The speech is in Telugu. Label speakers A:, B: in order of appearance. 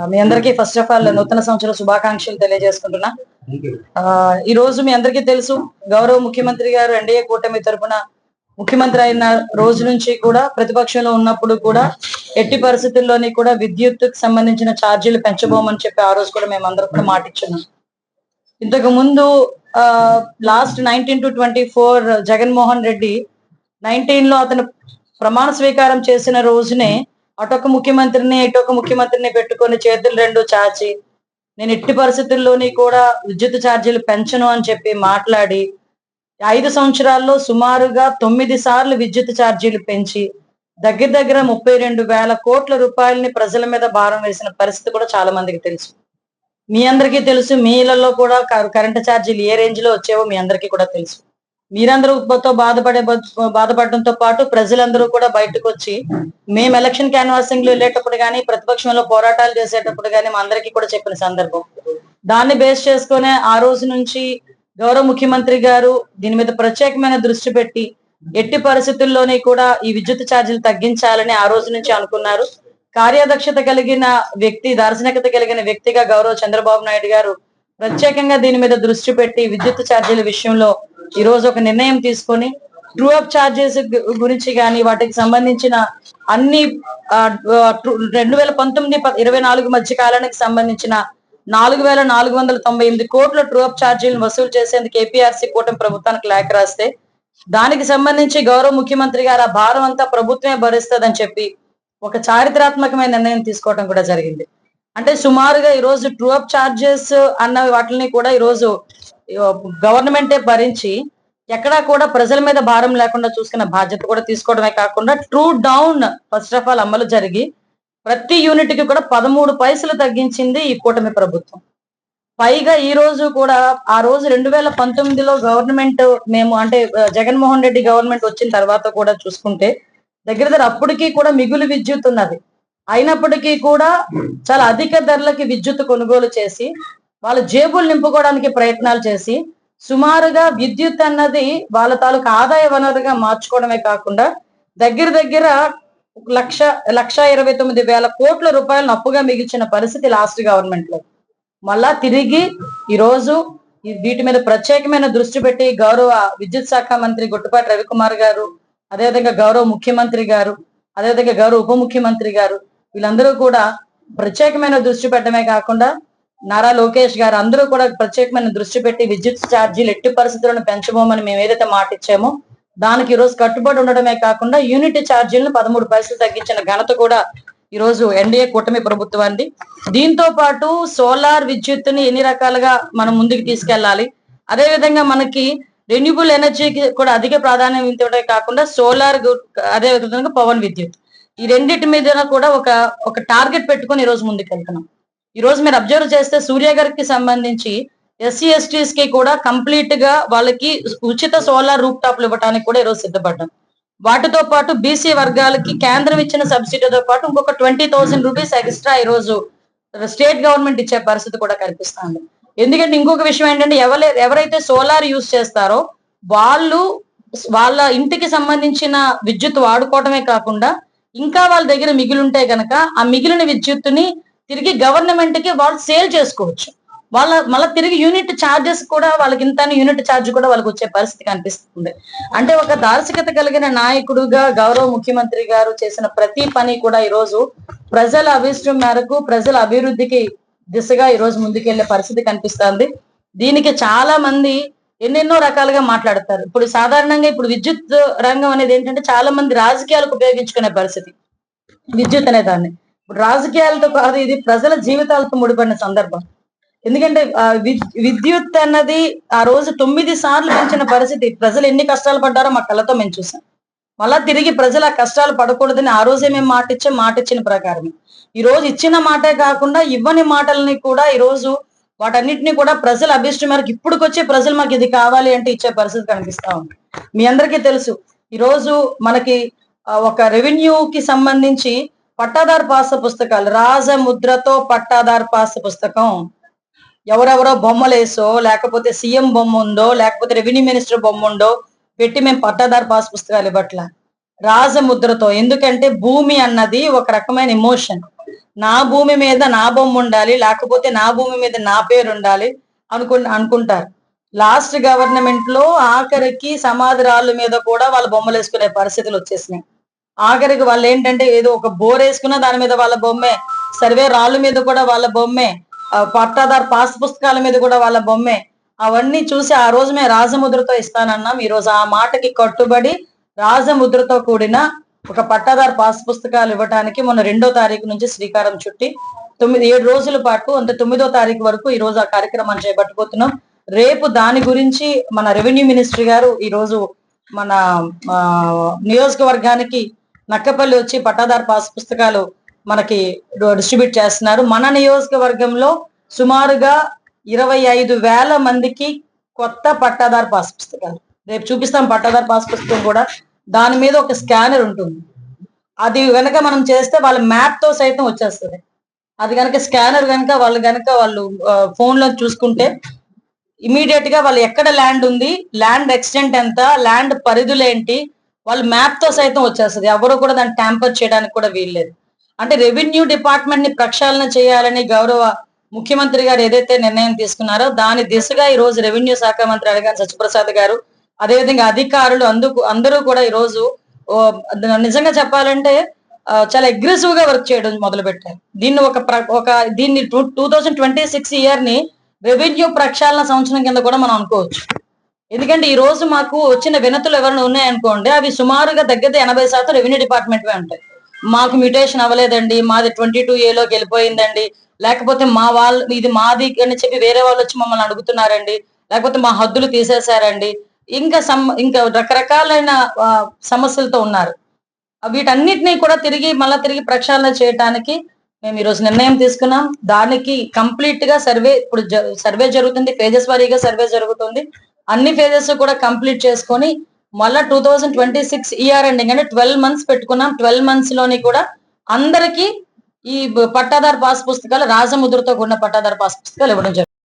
A: మీ అందరికీ ఫస్ట్ ఆఫ్ ఆల్ నూతన సంవత్సర శుభాకాంక్షలు తెలియజేసుకుంటున్నా. ఆ, ఈ రోజు మీ అందరికీ తెలుసు గౌరవ ముఖ్యమంత్రి గారు ఎన్డీఏ కూటమి తరపున ముఖ్యమంత్రి అయిన రోజు నుంచి కూడా ప్రతిపక్షంలో ఉన్నప్పుడు కూడా ఎట్టి పరిస్థితుల్లోని కూడా విద్యుత్ సంబంధించిన ఛార్జీలు పెంచబోమని చెప్పి ఆ రోజు కూడా మేము అందరం కూడా మాటిచ్చున్నాం ఇంతకు ముందు ఆ last nineteen to twenty four Jaganmohan Reddy నైన్టీన్లో అతను ప్రమాణ స్వీకారం చేసిన రోజునే అటొక ముఖ్యమంత్రిని ఇటొక ముఖ్యమంత్రిని పెట్టుకొని చేతులు రెండు చాచి నేను ఎట్టి పరిస్థితుల్లోని కూడా విద్యుత్ ఛార్జీలు పెంచను అని చెప్పి మాట్లాడి ఐదు సంవత్సరాల్లో సుమారుగా తొమ్మిది సార్లు విద్యుత్ ఛార్జీలు పెంచి దగ్గర దగ్గర ముప్పై రెండు వేల కోట్ల రూపాయలని ప్రజల మీద భారం వేసిన పరిస్థితి కూడా చాలా మందికి తెలుసు. మీ అందరికీ తెలుసు మీ ఇళ్ళలో కూడా కరెంటు ఛార్జీలు ఏ రేంజ్లో వచ్చేవో మీ అందరికీ కూడా తెలుసు. మీరందరూ బాధపడే బ- బాధపడడంతో పాటు ప్రజలందరూ కూడా బయటకు వచ్చి మేము ఎలక్షన్ క్యాన్వాసింగ్లో వెళ్ళేటప్పుడు కానీ ప్రతిపక్షంలో పోరాటాలు చేసేటప్పుడు కానీ మా అందరికీ కూడా చెప్పిన సందర్భం. దాన్ని బేస్ చేసుకునే ఆ రోజు నుంచి గౌరవ ముఖ్యమంత్రి గారు దీని మీద ప్రత్యేకమైన దృష్టి పెట్టి ఎట్టి పరిస్థితుల్లోని కూడా ఈ విద్యుత్ ఛార్జీలు తగ్గించాలని ఆ రోజు నుంచి అనుకున్నారు. కార్యదక్షత కలిగిన వ్యక్తి దార్శనికత కలిగిన వ్యక్తిగా గౌరవ చంద్రబాబు నాయుడు గారు ప్రత్యేకంగా దీని మీద దృష్టి పెట్టి విద్యుత్ ఛార్జీల విషయంలో ఈ రోజు ఒక నిర్ణయం తీసుకొని ట్రూ అప్ ఛార్జెస్ గురించి కానీ వాటికి సంబంధించిన అన్ని రెండు వేల పంతొమ్మిది ఇరవై నాలుగు మధ్య కాలానికి సంబంధించిన నాలుగు వేల నాలుగు వందల తొంభై ఎనిమిది కోట్ల ట్రూ అప్ ఛార్జీలను వసూలు చేసేందుకు ఏపీఆర్సీ కూటమి ప్రభుత్వానికి లేఖ రాస్తే దానికి సంబంధించి గౌరవ ముఖ్యమంత్రి గారు ఆ భారం అంతా ప్రభుత్వమే భరిస్తుందని చెప్పి ఒక చారిత్రాత్మకమైన నిర్ణయం తీసుకోవడం కూడా జరిగింది. అంటే సుమారుగా ఈ రోజు ట్రూ అప్ ఛార్జెస్ అన్న వాటిని కూడా ఈ రోజు గవర్నమెంటే భరించి ఎక్కడా కూడా ప్రజల మీద భారం లేకుండా చూసుకున్న బాధ్యత కూడా తీసుకోవడమే కాకుండా true down first of all అమలు జరిగి ప్రతి యూనిట్కి కూడా పదమూడు పైసలు తగ్గించింది ఈ కూటమి ప్రభుత్వం. పైగా ఈ రోజు కూడా ఆ రోజు రెండు వేల పంతొమ్మిదిలో గవర్నమెంట్ మేము అంటే జగన్మోహన్ రెడ్డి గవర్నమెంట్ వచ్చిన తర్వాత కూడా చూసుకుంటే దగ్గర దగ్గర అప్పటికి కూడా మిగులు విద్యుత్ ఉన్నది. అయినప్పటికీ కూడా చాలా అధిక ధరలకి విద్యుత్ కొనుగోలు చేసి వాళ్ళ జేబులు నింపుకోవడానికి ప్రయత్నాలు చేసి సుమారుగా విద్యుత్ అన్నది వాళ్ళ తాలూకు ఆదాయ వనరుగా మార్చుకోవడమే కాకుండా దగ్గర దగ్గర లక్ష లక్ష ఇరవై తొమ్మిది వేల కోట్ల రూపాయలను అప్పుగా మిగిల్చిన పరిస్థితి లాస్ట్ గవర్నమెంట్లో మళ్ళా తిరిగి ఈ రోజు వీటి మీద ప్రత్యేకమైన దృష్టి పెట్టి గౌరవ విద్యుత్ శాఖ మంత్రి గుట్టుపాటి రవికుమార్ గారు అదేవిధంగా గౌరవ ముఖ్యమంత్రి గారు అదేవిధంగా గౌరవ ఉప ముఖ్యమంత్రి గారు వీళ్ళందరూ కూడా ప్రత్యేకమైన దృష్టి పెట్టడమే కాకుండా నారా లోకేష్ గారు అందరూ కూడా ప్రత్యేకమైన దృష్టి పెట్టి విద్యుత్ ఛార్జీలు ఎట్టి పరిస్థితులను పెంచబోమని మేము ఏదైతే మాట ఇచ్చామో దానికి ఈరోజు రోజు కట్టుబడి ఉండడమే కాకుండా యూనిట్ ఛార్జీలను పదమూడు పైసలు తగ్గించిన ఘనత కూడా ఈ రోజు ఎన్డీఏ కూటమి ప్రభుత్వాన్ని దీంతో పాటు సోలార్ విద్యుత్తుని ఎన్ని రకాలుగా మనం ముందుకు తీసుకెళ్ళాలి అదే విధంగా మనకి రెన్యూబుల్ ఎనర్జీకి కూడా అధిక ప్రాధాన్యం ఇవ్వడమే కాకుండా సోలార్ అదే విధంగా పవన్ విద్యుత్. ఈ రెండింటి మీద కూడా ఒక ఒక టార్గెట్ పెట్టుకొని ఈ రోజు ముందుకు వెళ్తున్నాం ఈ రోజు మీరు అబ్జర్వ్ చేస్తే సూర్య గారికి సంబంధించి ఎస్సీ ఎస్టీస్కి కూడా కంప్లీట్గా వాళ్ళకి ఉచిత సోలార్ రూప్ టాప్లు ఇవ్వడానికి కూడా ఈ రోజు సిద్ధపడ్డాం. వాటితో పాటు బీసీ వర్గాలకి కేంద్రం ఇచ్చిన సబ్సిడీతో పాటు ఇంకొక ట్వంటీ థౌసండ్ రూపీస్ ఎక్స్ట్రా ఈ రోజు స్టేట్ గవర్నమెంట్ ఇచ్చే పరిస్థితి కూడా కనిపిస్తుంది ఎందుకంటే ఇంకొక విషయం ఏంటంటే ఎవరు ఎవరైతే సోలార్ యూజ్ చేస్తారో వాళ్ళు వాళ్ళ ఇంటికి సంబంధించిన విద్యుత్ వాడుకోవటమే కాకుండా ఇంకా వాళ్ళ దగ్గర మిగిలి ఉంటే గనక ఆ మిగిలిన విద్యుత్తుని తిరిగి గవర్నమెంట్కి వాళ్ళు సేల్ చేసుకోవచ్చు. వాళ్ళ మళ్ళీ తిరిగి యూనిట్ ఛార్జెస్ కూడా వాళ్ళకి ఇంత యూనిట్ ఛార్జ్ కూడా వాళ్ళకి వచ్చే పరిస్థితి కనిపిస్తుంది. అంటే ఒక దార్శకత కలిగిన నాయకుడుగా గౌరవ ముఖ్యమంత్రి గారు చేసిన ప్రతి పని కూడా ఈ రోజు ప్రజల అభిష్టం మేరకు ప్రజల అభివృద్ధికి దిశగా ఈరోజు ముందుకెళ్ళే పరిస్థితి కనిపిస్తుంది. దీనికి చాలా మంది ఎన్నెన్నో రకాలుగా మాట్లాడతారు. ఇప్పుడు సాధారణంగా ఇప్పుడు విద్యుత్ రంగం అనేది ఏంటంటే చాలా మంది రాజకీయాలకు ఉపయోగించుకునే పరిస్థితి. విద్యుత్ అనే దాన్ని. ఇప్పుడు రాజకీయాలతో కాదు ఇది ప్రజల జీవితాలతో ముడిపడిన సందర్భం. ఎందుకంటే విద్యుత్ అన్నది ఆ రోజు తొమ్మిది సార్లు పెంచిన పరిస్థితి. ప్రజలు ఎన్ని కష్టాలు పడ్డారో మా కళ్ళతో మేము చూసాం. మళ్ళా తిరిగి ప్రజలు ఆ కష్టాలు పడకూడదని ఆ రోజే మేము మాట ఇచ్చాం మాట ఇచ్చిన ప్రకారం ఈ రోజు ఇచ్చిన మాటే కాకుండా ఇవ్వని మాటల్ని కూడా ఈ రోజు వాటన్నిటిని కూడా ప్రజల అభిష్టం మేరకు ఇప్పుడుకొచ్చే ప్రజలు మాకు ఇది కావాలి అంటే ఇచ్చే పరిస్థితి కనిపిస్తా ఉంది. మీ అందరికీ తెలుసు ఈరోజు మనకి ఒక రెవెన్యూ కి సంబంధించి పట్టాదారు పాస పుస్తకాలు రాజముద్రతో పట్టాదారు పాస పుస్తకం. ఎవరెవరో బొమ్మలేసో లేకపోతే సీఎం బొమ్మ ఉందో లేకపోతే రెవెన్యూ మినిస్టర్ బొమ్మ ఉందో పెట్టి మేము పట్టాదారు పాస్ పుస్తకాలు ఇవ్వట్ల. రాజముద్రతో ఎందుకంటే భూమి అన్నది ఒక రకమైన ఎమోషన్. నా భూమి మీద నా బొమ్మ ఉండాలి లేకపోతే నా భూమి మీద నా పేరు ఉండాలి అనుకు అనుకుంటారు. లాస్ట్ గవర్నమెంట్లో ఆఖరికి సమాధి రాళ్ళ మీద కూడా వాళ్ళ బొమ్మలు వేసుకునే పరిస్థితులు వచ్చేసినాయి. ఆఖరికి వాళ్ళు ఏంటంటే ఏదో ఒక బోర్ వేసుకున్నా దాని మీద వాళ్ళ బొమ్మే సర్వే రాళ్ళ మీద కూడా వాళ్ళ బొమ్మే పట్టాదారు పాస్ పుస్తకాల మీద కూడా వాళ్ళ బొమ్మే అవన్నీ చూసి ఆ రోజు మేము రాజముద్రతో ఇస్తానన్నాం. ఈ రోజు ఆ మాటకి కట్టుబడి రాజముద్రతో కూడిన ఒక పట్టాదారు పాస్ పుస్తకాలు ఇవ్వడానికి మొన్న రెండో తారీఖు నుంచి శ్రీకారం చుట్టి తొమ్మిది ఏడు రోజుల పాటు అంటే తొమ్మిదో తారీఖు వరకు ఈ రోజు ఆ కార్యక్రమాన్ని చేపట్టుకుతున్నాం రేపు దాని గురించి మన రెవెన్యూ మినిస్ట్రీ గారు ఈ రోజు మన ఆ, నియోజకవర్గానికి నక్కపల్లి వచ్చి పట్టాదారు పాస్ పుస్తకాలు మనకి డిస్ట్రిబ్యూట్ చేస్తున్నారు. మన నియోజకవర్గంలో సుమారుగా ఇరవై ఐదు వేల మందికి కొత్త పట్టాదారు పాస్ పుస్తకాలు. రేపు చూపిస్తాం పట్టాదారు పాస్ పుస్తకం కూడా. దాని మీద ఒక స్కానర్ ఉంటుంది. అది కనుక మనం చేస్తే వాళ్ళ మ్యాప్తో సైతం వచ్చేస్తుంది. అది కనుక స్కానర్ కనుక వాళ్ళు కనుక వాళ్ళు ఫోన్లో చూసుకుంటే ఇమీడియట్గా వాళ్ళు ఎక్కడ ల్యాండ్ ఉంది ల్యాండ్ ఎక్స్టెంట్ ఎంత ల్యాండ్ పరిధులు ఏంటి వాళ్ళు మ్యాప్తో సైతం వచ్చేస్తుంది. ఎవరు కూడా దాన్ని ట్యాంపర్ చేయడానికి కూడా వీల్లేదు అంటే రెవెన్యూ డిపార్ట్మెంట్ని ప్రక్షాళన చేయాలని గౌరవ ముఖ్యమంత్రి గారు ఏదైతే నిర్ణయం తీసుకున్నారో దాని దిశగా ఈ రోజు రెవెన్యూ శాఖ మంత్రి అడగాని సత్యప్రసాద్ గారు అదేవిధంగా అధికారులు అందుకు అందరూ కూడా ఈ రోజు నిజంగా చెప్పాలంటే చాలా అగ్రెసివ్గా వర్క్ చేయడం మొదలు పెట్టారు దీన్ని ఒక ఒక దీన్ని టూ థౌజండ్ ట్వంటీ సిక్స్ ఇయర్ని రెవెన్యూ ప్రక్షాళన సంవత్సరం కింద కూడా మనం అనుకోవచ్చు. ఎందుకంటే ఈ రోజు మాకు వచ్చిన వినతులు ఎవరైనా ఉన్నాయనుకోండి అవి సుమారుగా దగ్గర ఎనభై శాతం రెవెన్యూ డిపార్ట్మెంట్ ఉంటాయి. మాకు మ్యూటేషన్ అవ్వలేదండి మాది ట్వంటీ టూ ఏలోకి వెళ్ళిపోయిందండి. లేకపోతే మా వాళ్ళు ఇది మాది అని చెప్పి వేరే వాళ్ళు వచ్చి మమ్మల్ని అడుగుతున్నారండి. లేకపోతే మా హద్దులు తీసేశారండి. ఇంకా సమ్ ఇంకా రకరకాలైన సమస్యలతో ఉన్నారు. వీటన్నిటినీ వీటన్నిటిని కూడా తిరిగి మళ్ళా తిరిగి ప్రక్షాళన చేయడానికి మేము ఈ రోజు నిర్ణయం తీసుకున్నాం. దానికి కంప్లీట్గా సర్వే ఇప్పుడు సర్వే జరుగుతుంది ఫేజెస్ వారీగా సర్వే జరుగుతుంది. అన్ని ఫేజెస్ కూడా కంప్లీట్ చేసుకొని మళ్ళా two thousand twenty six year ending అంటే ట్వెల్వ్ మంత్స్ పెట్టుకున్నాం. ట్వెల్వ్ మంత్స్లోని కూడా అందరికీ ఈ పట్టాదారు పాస్ పుస్తకాలు రాజముద్రతో కూడిన పట్టాదారు పాస్ పుస్తకాలు ఇవ్వడం జరుగుతుంది.